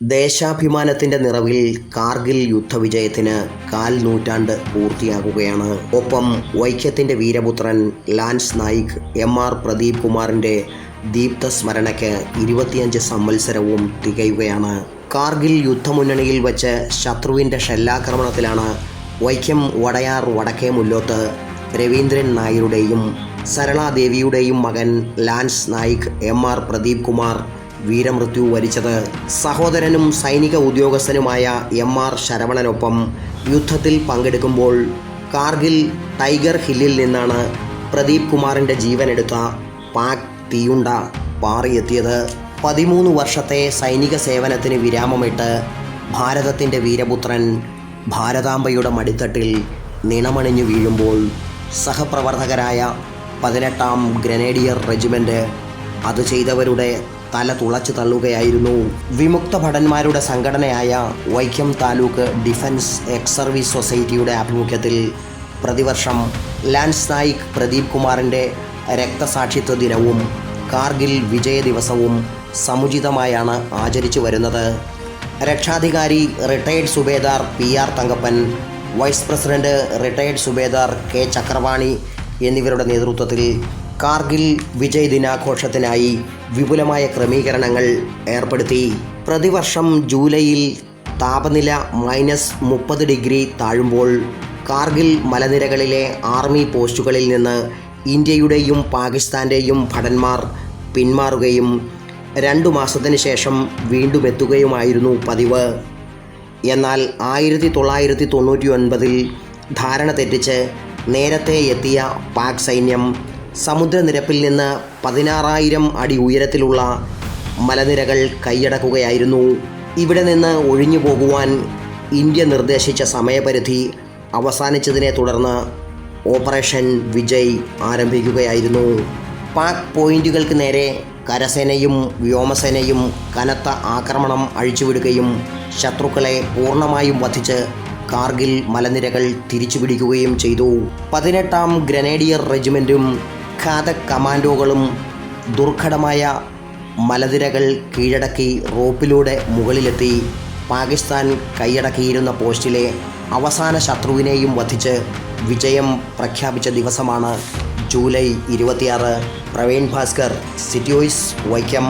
ദേശാഭിമാനത്തിന്റെ നിറവിൽ കാർഗിൽ യുദ്ധവിജയത്തിന് കാൽ നൂറ്റാണ്ട് പൂർത്തിയാകുകയാണ്. ഒപ്പം വൈക്യത്തിന്റെ വീരപുത്രൻ lance naik M R Pradeep കുമാറിന്റെ ദീപ്ത സ്മരണയ്ക്ക് ഇരുപത്തിയഞ്ച് സംവത്സരവും തികയുകയാണ്. കാർഗിൽ യുദ്ധമുന്നണിയിൽ വച്ച് ശത്രുവിന്റെ ഷെല്ലാക്രമണത്തിലാണ് വൈക്കം വടയാർ വടക്കേ മുല്ലോത്ത് രവീന്ദ്രൻ നായരുടെയും സരളാദേവിയുടെയും മകൻ lance naik M R Pradeep Kumar വീരമൃത്യു വരിച്ചത് സഹോദരനും സൈനിക ഉദ്യോഗസ്ഥനുമായ എം ആർ ശരവണനൊപ്പം യുദ്ധത്തിൽ പങ്കെടുക്കുമ്പോൾ കാർഗിൽ ടൈഗർ ഹില്ലിൽ നിന്നാണ് പ്രദീപ് കുമാറിന്റെ ജീവനെടുത്ത പാക് തീയുണ്ട പാറിയെത്തിയത്. പതിമൂന്ന് വർഷത്തെ സൈനിക സേവനത്തിന് വിരാമമിട്ട് ഭാരതത്തിന്റെ വീരപുത്രൻ ഭാരതാംബയുടെ മടിത്തട്ടിൽ നിണമണിഞ്ഞു വീഴുമ്പോൾ സഹപ്രവർത്തകരായ പതിനെട്ടാം ഗ്രനേഡിയർ റെജിമെന്റ് അത് ചെയ്തവരുടെ തല തുളച്ചു തള്ളുകയായിരുന്നു. വിമുക്ത ഭടന്മാരുടെ സംഘടനയായ Vaikom taluk defence ex service സൊസൈറ്റിയുടെ ആഭിമുഖ്യത്തിൽ പ്രതിവർഷം ലാൻസ് നായിക് പ്രദീപ് കുമാറിന്റെ രക്തസാക്ഷിത്വ ദിനവും കാർഗിൽ വിജയ ദിവസവും സമുചിതമായാണ് ആചരിച്ചു വരുന്നത്. രക്ഷാധികാരി retired subedar P R Thankappan vice president retired subedar K Chakravani എന്നിവരുടെ നേതൃത്വത്തിൽ കാർഗിൽ വിജയ് ദിനാഘോഷത്തിനായി വിപുലമായ ക്രമീകരണങ്ങൾ ഏർപ്പെടുത്തി. പ്രതിവർഷം ജൂലൈയിൽ താപനില മൈനസ് മുപ്പത് ഡിഗ്രി താഴുമ്പോൾ കാർഗിൽ മലനിരകളിലെ ആർമി പോസ്റ്റുകളിൽ നിന്ന് ഇന്ത്യയുടെയും പാകിസ്ഥാന്റെയും ഭടന്മാർ പിന്മാറുകയും രണ്ടു മാസത്തിന് ശേഷം വീണ്ടും എത്തുകയുമായിരുന്നു പതിവ്. എന്നാൽ ആയിരത്തി തൊള്ളായിരത്തി തൊണ്ണൂറ്റി ഒൻപതിൽ ധാരണ തെറ്റിച്ച് നേരത്തെ എത്തിയ പാക് സൈന്യം സമുദ്രനിരപ്പിൽ നിന്ന് പതിനാറായിരം അടി ഉയരത്തിലുള്ള മലനിരകൾ കൈയടക്കുകയായിരുന്നു. ഇവിടെ നിന്ന് ഒഴിഞ്ഞു പോകുവാൻ ഇന്ത്യ നിർദ്ദേശിച്ച സമയപരിധി അവസാനിച്ചതിനെ തുടർന്ന് ഓപ്പറേഷൻ വിജയ് ആരംഭിക്കുകയായിരുന്നു. പാക് പോയിന്റുകൾക്ക് നേരെ കരസേനയും വ്യോമസേനയും കനത്ത ആക്രമണം അഴിച്ചുവിടുകയും ശത്രുക്കളെ പൂർണമായും വധിച്ച് കാർഗിൽ മലനിരകൾ തിരിച്ചുപിടിക്കുകയും ചെയ്തു. പതിനെട്ടാം ഗ്രനേഡിയർ റെജിമെന്റും അഘാത കമാൻഡോകളും ദുർഘടമായ മലനിരകൾ കീഴടക്കി റോപ്പിലൂടെ മുകളിലെത്തി പാകിസ്ഥാൻ കൈയടക്കിയിരുന്ന പോസ്റ്റിലെ അവസാന ശത്രുവിനെയും വധിച്ച് വിജയം പ്രഖ്യാപിച്ച ദിവസമാണ് ജൂലൈ ഇരുപത്തിയാറ്. പ്രവീൺ ഭാസ്കർ സിറ്റിയോയ്സ് വൈക്കം.